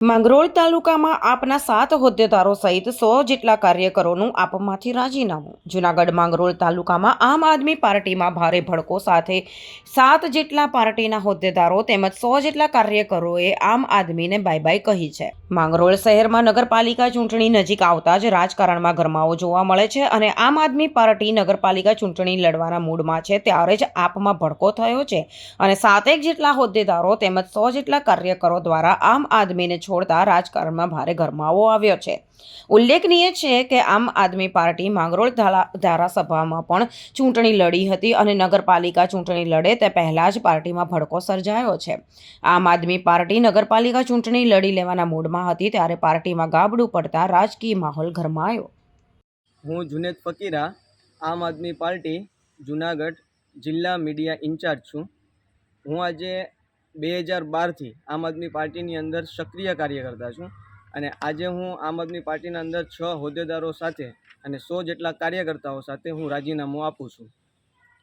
માંગરોળ તાલુકામાં આપના સાત હોદ્દેદારો સહિત સો જેટલા કાર્યકરોનું આપમાંથી રાજીનામું. જૂનાગઢ માંગરોળ તાલુકામાં આમ આદમી પાર્ટીમાં ભારે ભડકો સાથે સાત જેટલા પાર્ટીના હોદ્દેદારો તેમજ સો જેટલા કાર્યકરોએ આમ આદમીને બાય બાય કહી છે. માંગરોળ શહેરમાં નગરપાલિકા ચૂંટણી નજીક આવતા જ રાજકારણમાં ગરમાવો જોવા મળે છે અને આમ આદમી પાર્ટી નગરપાલિકા ચૂંટણી લડવાના મૂડમાં છે ત્યારે જ આપમાં ભડકો થયો છે અને સાતેક જેટલા હોદ્દેદારો તેમજ સો જેટલા કાર્યકરો દ્વારા આમ આદમીને છોડતા રાજકારણમાં ભારે ગરમાવો આવ્યો છે. ઉલ્લેખનીય છે કે આમ આદમી પાર્ટી માંગરોળ ધારા- ધારાસભામાં પણ ચૂંટણી લડી હતી અને નગરપાલિકા ચૂંટણી લડે તે પહેલાં જ પાર્ટીમાં ભડકો સર્જાયો છે. આમ આદમી પાર્ટી નગરપાલિકા ચૂંટણી લડી લેવાના મૂડમાં હતી ત્યારે પાર્ટીમાં ગાબડું પડતા રાજકીય માહોલ ગરમાયો. હું જુનેદ ફકીરા, આમ આદમી પાર્ટી, જુનાગઢ જિલ્લા મીડિયા ઇન્ચાર્જ છું. હું આજે બે હજાર બારથી આમ આદમી પાર્ટીની અંદર સક્રિય કાર્યકર્તા છું. અને આજે હું આમ આદમી પાર્ટીના અંદર છ હોદ્દેદારો સાથે અને સો જેટલા કાર્યકર્તાઓ સાથે હું રાજીનામું આપું છું.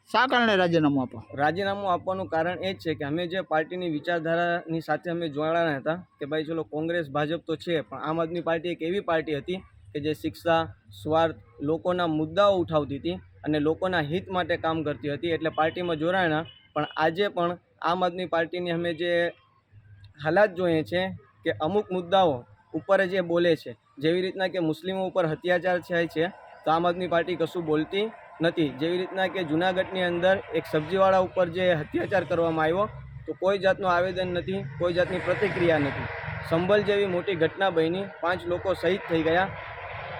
શા કારણે રાજીનામું આપો? રાજીનામું આપવાનું કારણ એ જ છે કે અમે જે પાર્ટીની વિચારધારાની સાથે અમે જોડાણા હતા કે ભાઈ ચલો કોંગ્રેસ ભાજપ તો છે પણ આમ આદમી પાર્ટી એક એવી પાર્ટી હતી કે જે શિક્ષા સ્વાર્થ લોકોના મુદ્દાઓ ઉઠાવતી હતી અને લોકોના હિત માટે કામ કરતી હતી. એટલે પાર્ટીમાં જોડાણા પણ આજે પણ આમ આદમી પાર્ટીની અમે જે હાલાત જોઈએ છે કે અમુક મુદ્દાઓ ઉપર જે બોલે છે, જેવી રીતના કે મુસ્લિમો ઉપર અત્યાચાર થાય છે, તો આમ આદમી પાર્ટી કશું બોલતી નથી. જેવી રીતના કે જુનાગઢની અંદર એક સબ્જીવાળા ઉપર જે અત્યાચાર કરવામાં આવ્યો, તો કોઈ જાતનું આવેદન નથી, કોઈ જાતની પ્રતિક્રિયા નથી. સંભલ જેવી મોટી ઘટના બની, પાંચ લોકો શહીદ થઈ ગયા.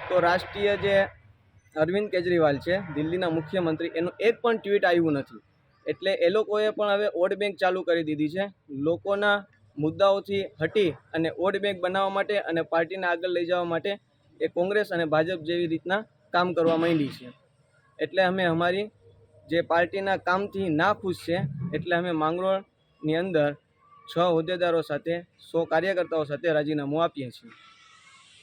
તો રાષ્ટ્રીય જે અરવિંદ કેજરીવાલ છે, દિલ્હીના મુખ્યમંત્રી, એનું એક પણ ટ્વીટ આવ્યું નથી. એટલે એ લોકોએ પણ હવે ઓડ બેંક ચાલુ કરી દીધી છે. લોકોના મુદ્દાઓથી હટી અને ઓડ બેંક બનાવવા માટે અને પાર્ટીને આગળ લઈ જવા માટે એ કોંગ્રેસ અને ભાજપ જેવી રીતના કામ કરવા માંડી છે. એટલે અમે અમારી જે પાર્ટીના કામથી ના ખુશ છે, એટલે અમે માંગરોળની અંદર છ હોદ્દેદારો સાથે, સો કાર્યકર્તાઓ સાથે રાજીનામું આપીએ છીએ.